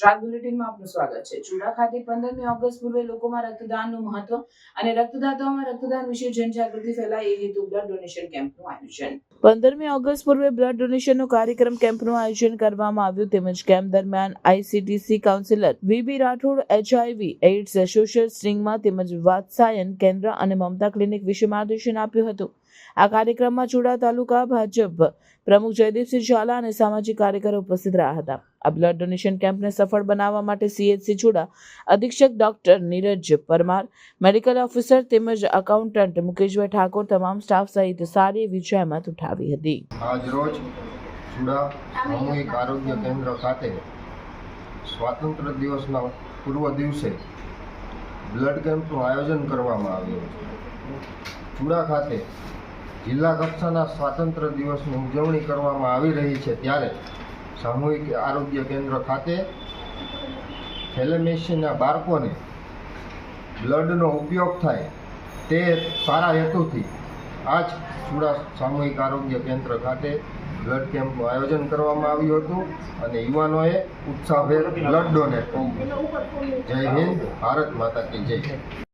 ગુજરાત બુલેટિનમાં આપનું સ્વાગત છે. ચુડા ખાતે પંદરમી ઓગસ્ટ પૂર્વે લોકોમાં રક્તદાનનું મહત્વ અને રક્તદાતાઓમાં રક્તદાન વિશે જનજાગૃતિ ફેલાય એ હેતુ બ્લડ ડોનેશન કેમ્પનું આયોજન. પંદરમી ઓગસ્ટ પૂર્વે બ્લડ ડોનેશનનો કાર્યક્રમ કેમ્પનું આયોજન કરવામાં આવ્યું તેમજ કેમ્પ દરમિયાન ICTC counsellor VB Rathod HIV AIDS social સ્ટ્રિંગમાં તેમજ વાત્સાયન કેન્દ્ર અને મમતા ક્લિનિક વિશે માર્ગદર્શન આપ્યું હતું. આ કાર્યક્રમમાં ચુડા તાલુકા ભાજપ પ્રમુખ જયદીપસિંહ ઝાલા અને સામાજિક કાર્યકરો ઉપસ્થિત રહ્યા હતા. આ બ્લડ ડોનેશન કેમ્પને સફળ બનાવવા માટે સીએચસી ચુડા, અધિક્ષક doctor Niraj Parmar medical officer તેમજ એકાઉન્ટન્ટ મુકેશભાઈ ઠાકોર, તમામ સ્ટાફ સહિત સારી એવી જહેમત ઉઠાવી હતી. આજ રોજ ચુડા સામૂહિક આરોગ્ય કેન્દ્ર ખાતે સ્વાતંત્ર્ય દિવસના પૂર્વ દિવસે બ્લડ કેમ્પનું આયોજન કરવામાં આવ્યું છે ચુડા ખાતે જિલ્લા કક્ષાના સ્વાતંત્ર્ય દિવસની ઉજવણી કરવામાં આવી રહી છે ત્યારે સામૂહિક આરોગ્ય કેન્દ્ર ખાતે થેલેમેશિયાના બાળકોને બ્લડનો ઉપયોગ થાય તે સારા હેતુથી આજ ચુડા સામૂહિક આરોગ્ય કેન્દ્ર ખાતે બ્લડ કેમ્પનું આયોજન કરવામાં આવ્યું હતું અને યુવાનોએ ઉત્સાહભેર બ્લડ ડોનેટ કર્યું. જય હિન્દ, ભારત માતા કી જય.